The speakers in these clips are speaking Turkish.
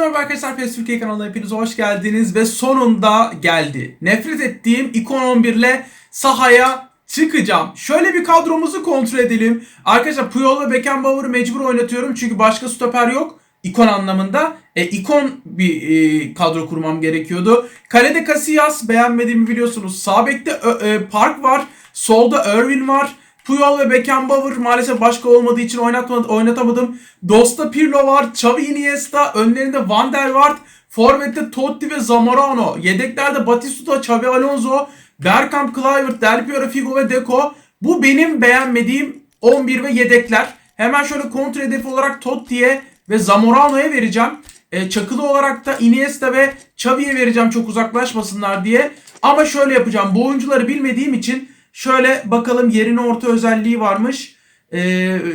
Merhaba arkadaşlar PES Türkiye kanalına hepiniz hoş geldiniz ve sonunda geldi. Nefret ettiğim ikon 11 ile sahaya çıkacağım. Şöyle bir kadromuzu kontrol edelim. Arkadaşlar Puyol ve Beckenbauer'ı mecbur oynatıyorum çünkü başka stoper yok. İkon anlamında. E, ikon bir e, kadro kurmam gerekiyordu. Kalede Casillas beğenmediğimi biliyorsunuz. Sağ bekte e, Park var. Solda Irvin var. Puyol ve Beckenbauer maalesef başka olmadığı için oynatmadı, oynatamadım. Dosta Pirlo var. Xavi Iniesta. Önlerinde Van der Vaart. Forvet'te Totti ve Zamorano. Yedeklerde Batistuta, Xavi Alonso. Bergkamp, Kluivert, Del Piero, Figo ve Deco. Bu benim beğenmediğim 11 ve yedekler. Hemen şöyle kontrol hedefi olarak Totti'ye ve Zamorano'ya vereceğim. E, çakılı olarak da Iniesta ve Xavi'ye vereceğim çok uzaklaşmasınlar diye. Ama şöyle yapacağım. Bu oyuncuları bilmediğim için şöyle bakalım yerine orta özelliği varmış. E,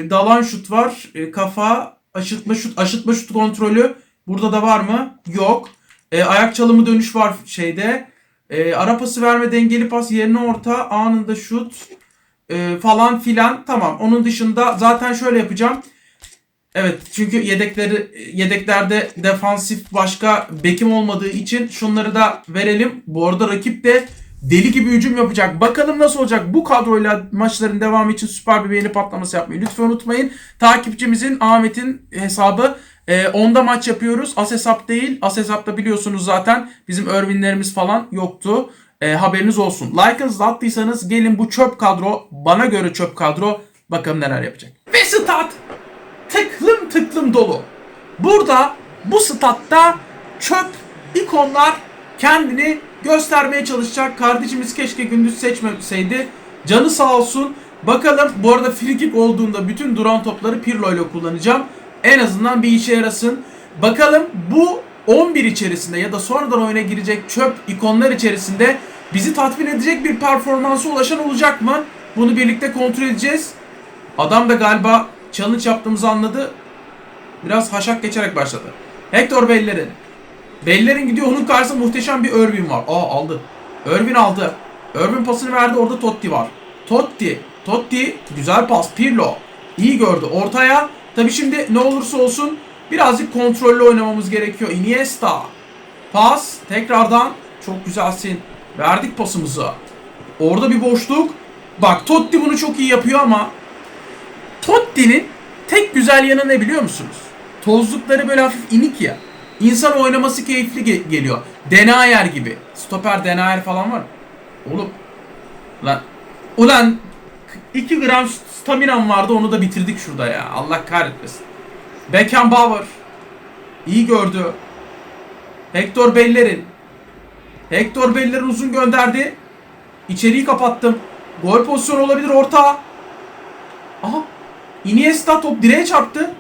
dalan şut var. E, kafa, aşıtma şut, aşıtma şut kontrolü. Burada da var mı? Yok. E, ayak çalımı dönüş var şeyde. E, ara pası verme dengeli pas yerine orta anında şut e, falan filan. Tamam. Onun dışında zaten şöyle yapacağım. Evet çünkü yedekleri yedeklerde defansif başka bekim olmadığı için şunları da verelim. Bu arada rakip de deli gibi hücum yapacak. Bakalım nasıl olacak bu kadroyla maçların devamı için süper bir beğeni patlaması yapmayı lütfen unutmayın. Takipçimizin Ahmet'in hesabı e, onda maç yapıyoruz. As hesap değil. As hesapta biliyorsunuz zaten bizim Irvin'lerimiz falan yoktu. E, haberiniz olsun. Like'ınızı attıysanız gelin bu çöp kadro bana göre çöp kadro bakalım neler yapacak. Ve stat tıklım tıklım dolu. Burada bu statta çöp ikonlar kendini göstermeye çalışacak. Kardeşimiz keşke gündüz seçmeseydi. Canı sağ olsun. Bakalım bu arada free kick olduğunda bütün duran topları Pirlo ile kullanacağım. En azından bir işe yarasın. Bakalım bu 11 içerisinde ya da sonradan oyuna girecek çöp ikonlar içerisinde bizi tatmin edecek bir performansa ulaşan olacak mı? Bunu birlikte kontrol edeceğiz. Adam da galiba challenge yaptığımızı anladı. Biraz haşak geçerek başladı. Hector Bellerin. Bellerin gidiyor onun karşısında muhteşem bir Irvin var. Aa aldı. Irvin aldı. Irvin pasını verdi orada Totti var. Totti. Totti güzel pas. Pirlo. iyi gördü. Ortaya. Tabi şimdi ne olursa olsun birazcık kontrollü oynamamız gerekiyor. Iniesta. Pas. Tekrardan. Çok güzelsin. Verdik pasımızı. Orada bir boşluk. Bak Totti bunu çok iyi yapıyor ama Totti'nin tek güzel yanı ne biliyor musunuz? Tozlukları böyle hafif inik ya. İnsan oynaması keyifli ge- geliyor. Denayer gibi. Stoper Denayer falan var. Oğlum. Lan. Ulan 2 gram staminam vardı onu da bitirdik şurada ya. Allah kahretmesin. Beckenbauer. iyi gördü. Hector Bellerin. Hector Bellerin uzun gönderdi. İçeriği kapattım. Gol pozisyonu olabilir orta. Aha. Iniesta top direğe çarptı.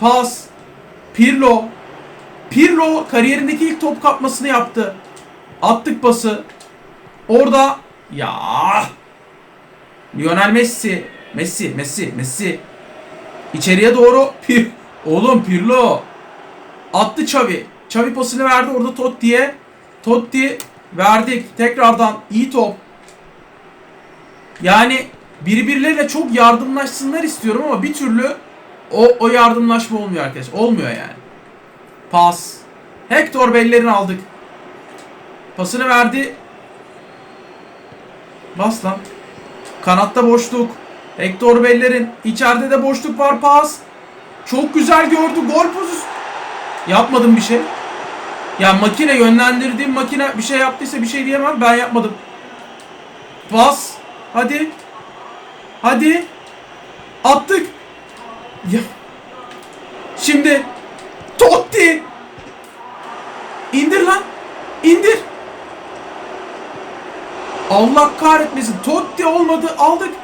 Pas. Pirlo. Pirlo kariyerindeki ilk top kapmasını yaptı. Attık pası. Orada ya Lionel Messi. Messi, Messi, Messi. İçeriye doğru Pir Oğlum Pirlo. Attı Xavi. Xavi pasını verdi orada Totti'ye. Totti verdik. Tekrardan iyi top. Yani birbirleriyle çok yardımlaşsınlar istiyorum ama bir türlü o, o yardımlaşma olmuyor arkadaş. Olmuyor yani. Pas. Hector Bellerin aldık. Pasını verdi. Bas lan. Kanatta boşluk. Hector Bellerin. içeride de boşluk var. Pas. Çok güzel gördü. Gol pozisyon. Yapmadım bir şey. Ya makine yönlendirdiğim makine bir şey yaptıysa bir şey diyemem. Ben yapmadım. Pas. Hadi. Hadi. Attık. Ya. Şimdi Totti. İndir lan. İndir. Allah kahretmesin. Totti olmadı. Aldık.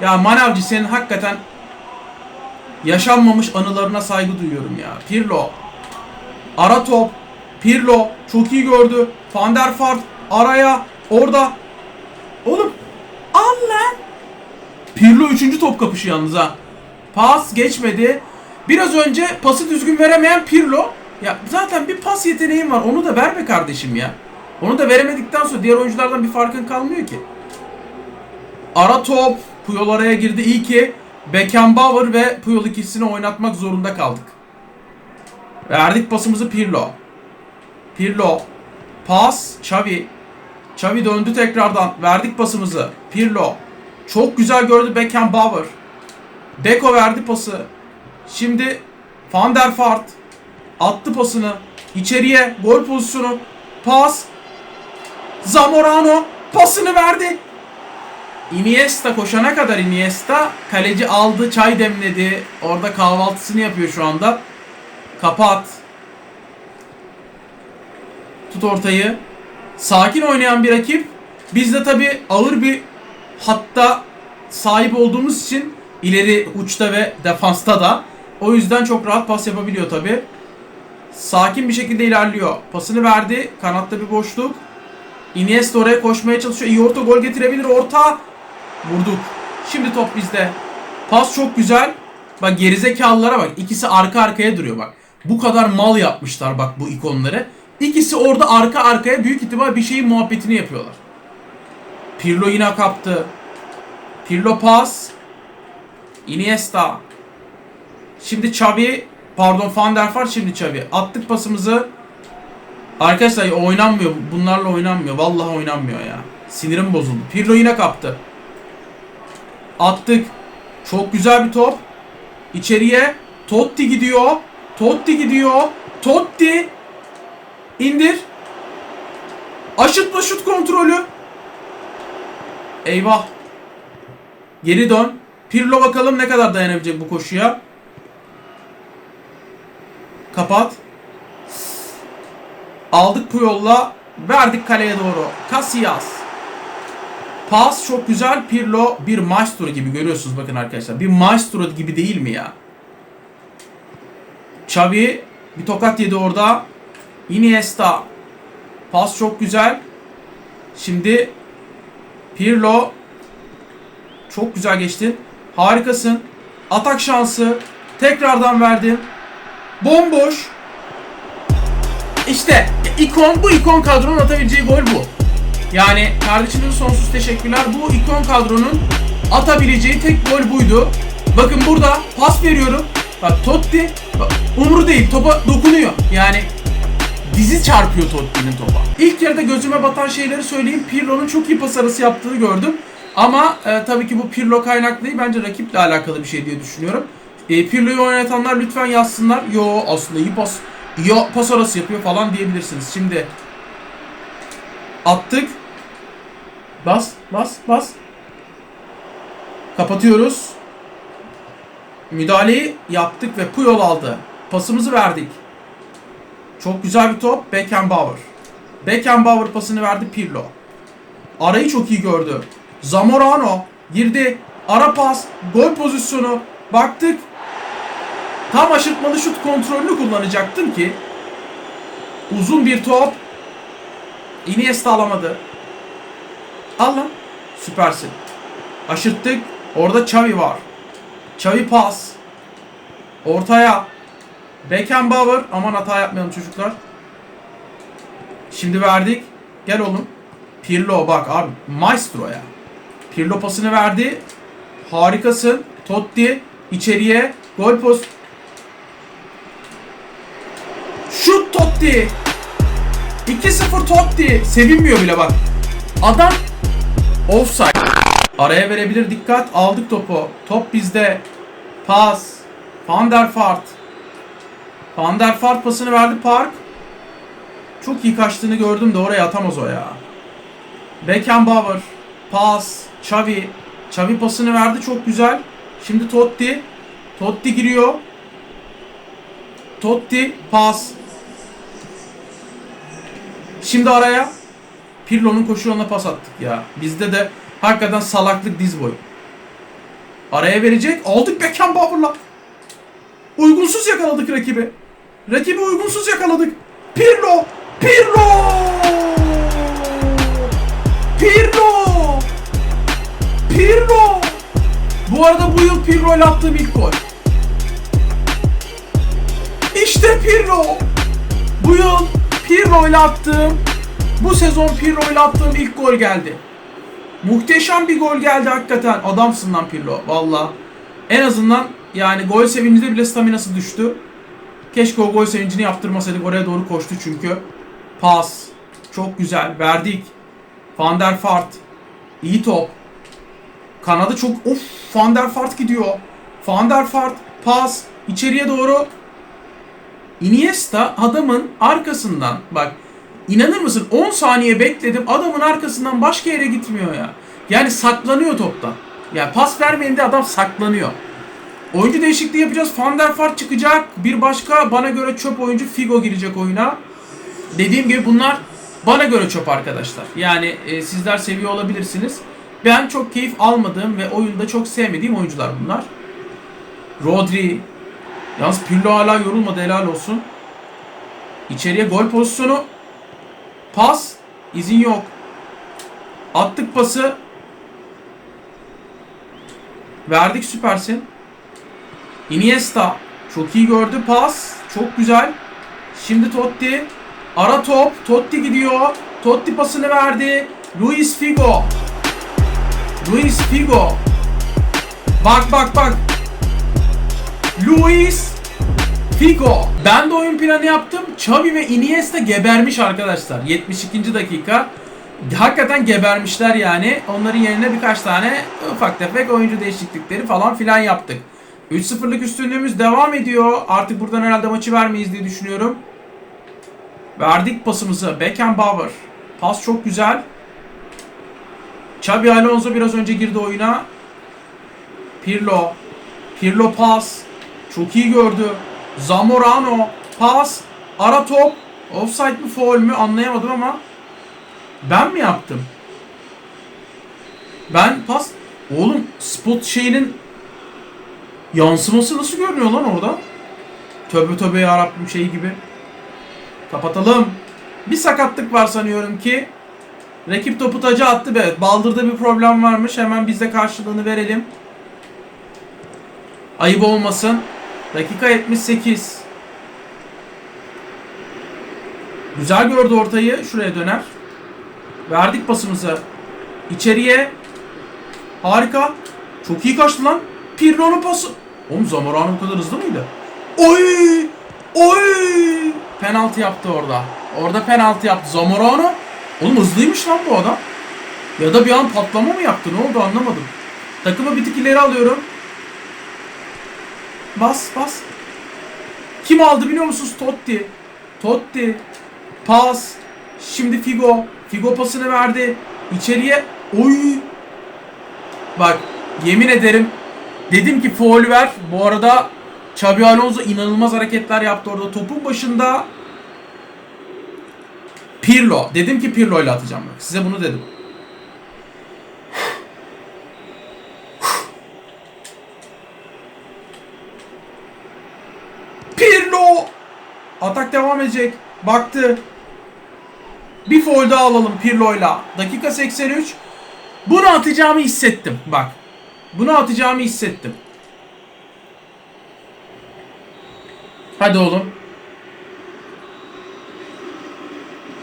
Ya manavcı senin hakikaten yaşanmamış anılarına saygı duyuyorum ya. Pirlo. Ara top. Pirlo çok iyi gördü. Van der Vaart araya. Orada. Oğlum. Al lan. Pirlo 3. top kapışı yalnız ha. Pas geçmedi. Biraz önce pası düzgün veremeyen Pirlo. Ya zaten bir pas yeteneğin var. Onu da ver be kardeşim ya. Onu da veremedikten sonra diğer oyunculardan bir farkın kalmıyor ki. Ara top. Puyol araya girdi. İyi ki Beckenbauer ve Puyol ikisini oynatmak zorunda kaldık. Verdik pasımızı Pirlo. Pirlo. Pas. Xavi. Xavi döndü tekrardan. Verdik pasımızı. Pirlo. Çok güzel gördü Beckenbauer. Beko verdi pası. Şimdi Van der Vaart attı pasını. İçeriye gol pozisyonu. Pas. Zamorano pasını verdi. Iniesta koşana kadar Iniesta kaleci aldı, çay demledi. Orada kahvaltısını yapıyor şu anda. Kapat. Tut ortayı. Sakin oynayan bir rakip. Biz de tabi ağır bir hatta sahip olduğumuz için ileri uçta ve defansta da o yüzden çok rahat pas yapabiliyor tabi. Sakin bir şekilde ilerliyor. Pasını verdi. Kanatta bir boşluk. Iniesta oraya koşmaya çalışıyor. İyi orta gol getirebilir. Orta. Vurduk. Şimdi top bizde. Pas çok güzel. Bak gerizekalılara bak. İkisi arka arkaya duruyor bak. Bu kadar mal yapmışlar bak bu ikonları. İkisi orada arka arkaya büyük ihtimal bir şeyin muhabbetini yapıyorlar. Pirlo yine kaptı. Pirlo pas. Iniesta. Şimdi Xavi pardon Van der Vaart şimdi Xavi. Attık pasımızı. Arkadaşlar oynanmıyor. Bunlarla oynanmıyor. Vallahi oynanmıyor ya. Sinirim bozuldu. Pirlo yine kaptı. Attık. Çok güzel bir top. İçeriye Totti gidiyor. Totti gidiyor. Totti. İndir. Aşıtma şut kontrolü. Eyvah. Geri dön. Pirlo bakalım ne kadar dayanabilecek bu koşuya. Kapat. Aldık Puyol'la. Verdik kaleye doğru. Casillas. Pas çok güzel. Pirlo bir maestro gibi görüyorsunuz bakın arkadaşlar. Bir maestro gibi değil mi ya? Xavi bir tokat yedi orada. Iniesta. Pas çok güzel. Şimdi Pirlo çok güzel geçtin. Harikasın. Atak şansı. Tekrardan verdin. Bomboş. İşte ikon bu ikon kadronun atabileceği gol bu. Yani kardeşimize sonsuz teşekkürler. Bu ikon kadronun atabileceği tek gol buydu. Bakın burada pas veriyorum. Bak Totti bak, umuru değil topa dokunuyor. Yani dizi çarpıyor Totti'nin topa. İlk yarıda gözüme batan şeyleri söyleyeyim. Pirlo'nun çok iyi pas arası yaptığını gördüm. Ama e, tabii ki bu Pirlo kaynaklı değil. Bence rakiple alakalı bir şey diye düşünüyorum. E, Pirlo'yu oynatanlar lütfen yazsınlar. Yo aslında iyi pas iyi pas arası yapıyor falan diyebilirsiniz. Şimdi attık. Bas, bas, bas. Kapatıyoruz. Müdahaleyi yaptık ve Puyol aldı. Pasımızı verdik. Çok güzel bir top. Beckenbauer. Beckenbauer pasını verdi Pirlo. Arayı çok iyi gördü. Zamorano girdi. Ara pas. Gol pozisyonu. Baktık. Tam aşırtmalı şut kontrolünü kullanacaktım ki. Uzun bir top. Iniesta alamadı. Al lan. Süpersin. Aşırttık. Orada Xavi var. Xavi pas. Ortaya. Beckenbauer. Aman hata yapmayalım çocuklar. Şimdi verdik. Gel oğlum. Pirlo bak abi. Maestro ya. Pirlo pasını verdi. Harikasın. Totti. içeriye. Gol post. Şut Totti. 2-0 Totti. Sevinmiyor bile bak. Adam offside. Araya verebilir dikkat. Aldık topu. Top bizde. Pas. Van der Vaart. Van der Vaart pasını verdi Park. Çok iyi kaçtığını gördüm de oraya atamaz o ya. Beckenbauer. Pas. Xavi. Xavi pasını verdi çok güzel. Şimdi Totti. Totti giriyor. Totti. Pas. Şimdi araya Pirlo'nun koşu yoluna pas attık ya. Bizde de hakikaten salaklık diz boyu. Araya verecek. Aldık Beckenbauer'la. Uygunsuz yakaladık rakibi. Rakibi uygunsuz yakaladık. Pirlo! Pirlo! Pirlo! Pirlo! Bu arada bu yıl Pirlo ile attığım ilk gol. İşte Pirlo! Bu yıl Pirlo ile attığım, bu sezon Pirlo ile attığım ilk gol geldi. Muhteşem bir gol geldi hakikaten. Adamsın lan Pirlo valla. En azından yani gol sevincinde bile staminası düştü. Keşke o gol sevincini yaptırmasaydık. Oraya doğru koştu çünkü. Pas. Çok güzel. Verdik. Van der Vaart. İyi top. Kanadı çok... Of! Van der Vaart gidiyor. Van der Vaart. Pas. içeriye doğru. Iniesta adamın arkasından bak inanır mısın 10 saniye bekledim adamın arkasından başka yere gitmiyor ya. Yani saklanıyor toptan. Ya pas vermeyin de adam saklanıyor. Oyuncu değişikliği yapacağız. Van der Vaart çıkacak. Bir başka bana göre çöp oyuncu Figo girecek oyuna. Dediğim gibi bunlar bana göre çöp arkadaşlar. Yani e, sizler seviyor olabilirsiniz. Ben çok keyif almadığım ve oyunda çok sevmediğim oyuncular bunlar. Rodri. Yalnız Pirlo hala yorulmadı helal olsun. İçeriye gol pozisyonu. Pas. izin yok. Attık pası. Verdik süpersin. Iniesta. Çok iyi gördü. Pas. Çok güzel. Şimdi Totti. Ara top. Totti gidiyor. Totti pasını verdi. Luis Figo. Luis Figo. Bak bak bak. Luis Figo. Ben de oyun planı yaptım. Xavi ve Iniesta gebermiş arkadaşlar. 72. dakika. Hakikaten gebermişler yani. Onların yerine birkaç tane ufak tefek oyuncu değişiklikleri falan filan yaptık. 3-0'lık üstünlüğümüz devam ediyor. Artık buradan herhalde maçı vermeyiz diye düşünüyorum. Verdik pasımızı. Beckenbauer. Pas çok güzel. Xabi Alonso biraz önce girdi oyuna. Pirlo. Pirlo pas. Çok iyi gördü. Zamorano. Pas. Ara top. Offside mi foul mü anlayamadım ama ben mi yaptım? Ben pas... Oğlum spot şeyinin yansıması nasıl görünüyor lan orada? Tövbe tövbe yarabbim şey gibi. Kapatalım. Bir sakatlık var sanıyorum ki. Rakip topu taca attı be. Baldırda bir problem varmış. Hemen biz de karşılığını verelim. Ayıp olmasın. Dakika 78. Güzel gördü ortayı. Şuraya döner. Verdik pasımızı. İçeriye. Harika. Çok iyi kaçtı lan. Pirlo'nun pası. Oğlum Zamorano bu kadar hızlı mıydı? Oy! Oy! Penaltı yaptı orada. Orada penaltı yaptı. Zamorano. Oğlum hızlıymış lan bu adam. Ya da bir an patlama mı yaptı? Ne oldu anlamadım. Takımı bir tık ileri alıyorum. Bas bas. Kim aldı biliyor musunuz? Totti. Totti. Pas. Şimdi Figo. Figo pasını verdi. İçeriye. Oy. Bak yemin ederim dedim ki foul ver. Bu arada Xabi Alonso inanılmaz hareketler yaptı orada. Topun başında Pirlo. Dedim ki Pirlo ile atacağım bak. Size bunu dedim. Pirlo! Atak devam edecek. Baktı. Bir foul daha alalım Pirlo'yla. Dakika 83. Bunu atacağımı hissettim. Bak. Bunu atacağımı hissettim. Hadi oğlum.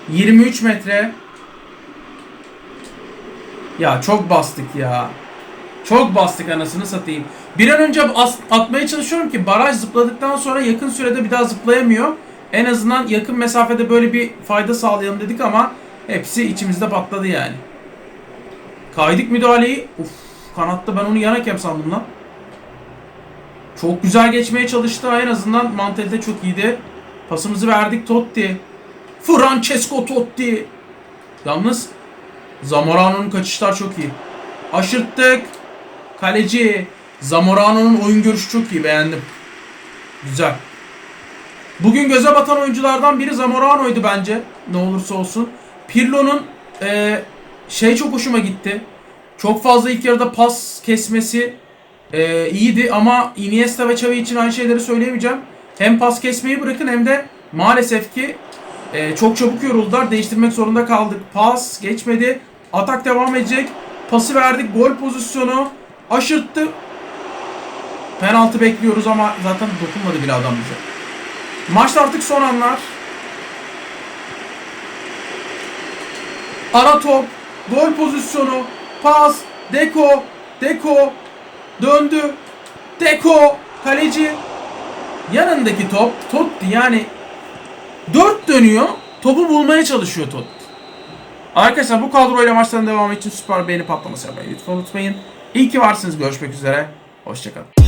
23 metre. Ya çok bastık ya. Çok bastık anasını satayım. Bir an önce atmaya çalışıyorum ki baraj zıpladıktan sonra yakın sürede bir daha zıplayamıyor. En azından yakın mesafede böyle bir fayda sağlayalım dedik ama hepsi içimizde patladı yani. Kaydık müdahaleyi. Uf kanatta ben onu yan hakem sandım lan. Çok güzel geçmeye çalıştı. En azından mantalite çok iyiydi. Pasımızı verdik Totti. Francesco Totti. Yalnız Zamorano'nun kaçışlar çok iyi. Aşırttık. Kaleci. Zamorano'nun oyun görüşü çok iyi. Beğendim. Güzel. Bugün göze batan oyunculardan biri Zamorano'ydu bence. Ne olursa olsun. Pirlo'nun e, şey çok hoşuma gitti. Çok fazla ilk yarıda pas kesmesi e, iyiydi ama Iniesta ve Xavi için aynı şeyleri söyleyemeyeceğim. Hem pas kesmeyi bırakın hem de maalesef ki e, çok çabuk yoruldular. Değiştirmek zorunda kaldık. Pas geçmedi. Atak devam edecek. Pası verdik. Gol pozisyonu. Aşırttı. Penaltı bekliyoruz ama zaten dokunmadı bile adam bize. Maçta artık son anlar. Ara top. Gol pozisyonu. Pas. Deko. Deko. Döndü. Deko. Kaleci. Yanındaki top Totti yani 4 dönüyor. Topu bulmaya çalışıyor Totti. Arkadaşlar bu kadroyla maçların devamı için süper beğeni patlaması yapmayı lütfen unutmayın. İyi ki varsınız. Görüşmek üzere. Hoşçakalın.